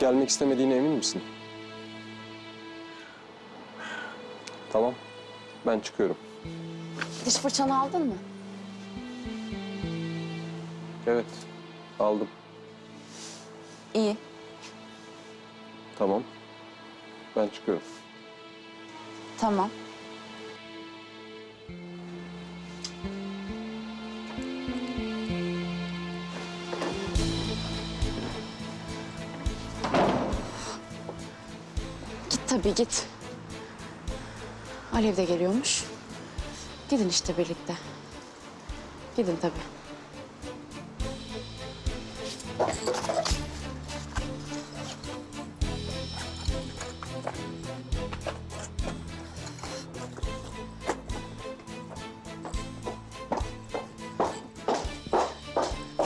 Gelmek istemediğine emin misin? Tamam. Ben çıkıyorum. Diş fırçanı aldın mı? Evet. Aldım. İyi. Tamam. Ben çıkıyorum. Tamam. Tabii git. Alev de geliyormuş. Gidin işte birlikte. Gidin tabii.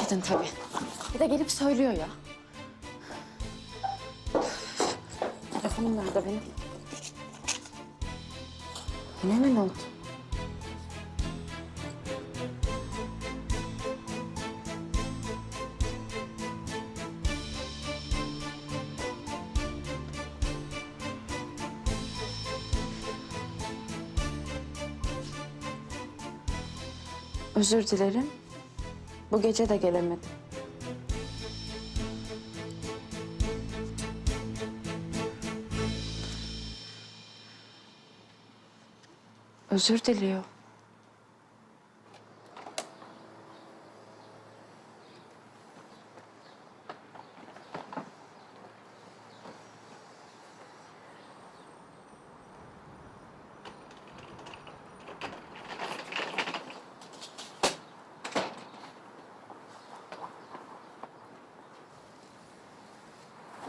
Gidin tabii. Bir de gelip söylüyor ya. Telefonum nerede benim? Yine mi not? Özür dilerim. Bu gece de gelemedim. Özür diliyor.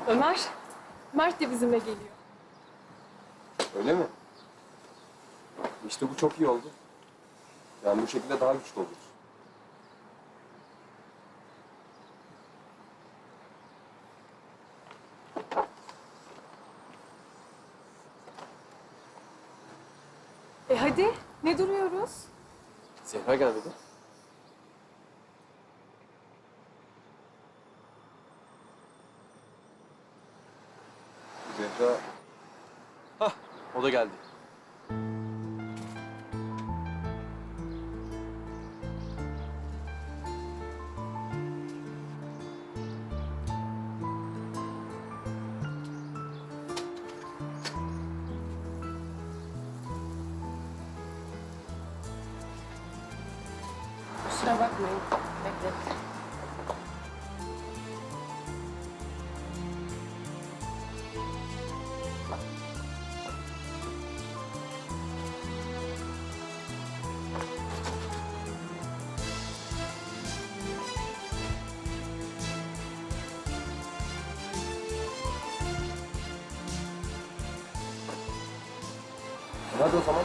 Ömer, Mert de bizimle geliyor. Öyle mi? İşte bu çok iyi oldu. Yani bu şekilde daha güçlü oluruz. E hadi, ne duruyoruz? Zehra gelmedi. Zehra... Hah, o da geldi. Kusura bakmayın. Beklettim. Hadi o zaman.